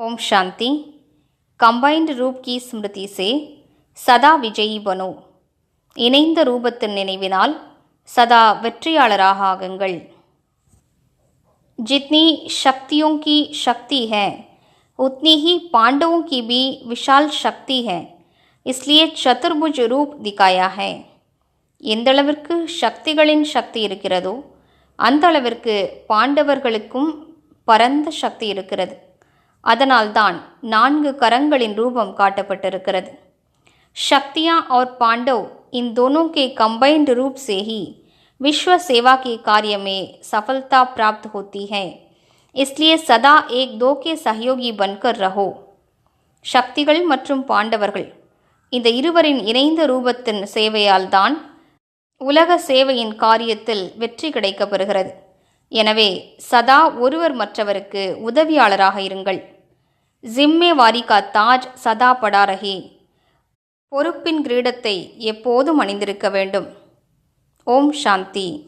Om Shanti combined रूप की स्मृति से சதா விஜயி பனோ இணைந்த ரூபத்தின் நினைவினால் சதா வெற்றியாளராக ஆகுங்கள் जितनी शक्तियों की शक्ति है उतनी ही पांडवों की भी विशाल शक्ति है इसलिए चतुर्भुज रूप दिखाया है எந்த அளவிற்கு சக்திகளின் சக்தி இருக்கிறதோ அந்த அளவிற்கு பாண்டவர்களுக்கும் பரந்த சக்தி இருக்கிறது அதனால்தான் நான்கு கரங்களின் ரூபம் காட்டப்பட்டிருக்கிறது शक्तियाँ और पांडव इन दोनों के कंबाइंड रूप से ही विश्व सेवा के कार्य में सफलता प्राप्त होती है इसलिए सदा एक दो के सहयोगी बनकर रहो சக்திகள் மற்றும் பாண்டவர்கள் இந்த இருவரின் இணைந்த ரூபத்தின் சேவையால் தான் உலக சேவையின் காரியத்தில் வெற்றி கிடைக்கப் பெறுகிறது எனவே சதா ஒருவர் மற்றவருக்கு உதவியாளராக இருங்கள் ஜிம்மே கா தாஜ் சதா படாரஹே. பொறுப்பின் கிரீடத்தை எப்போதும் அணிந்திருக்க வேண்டும். ஓம் சாந்தி.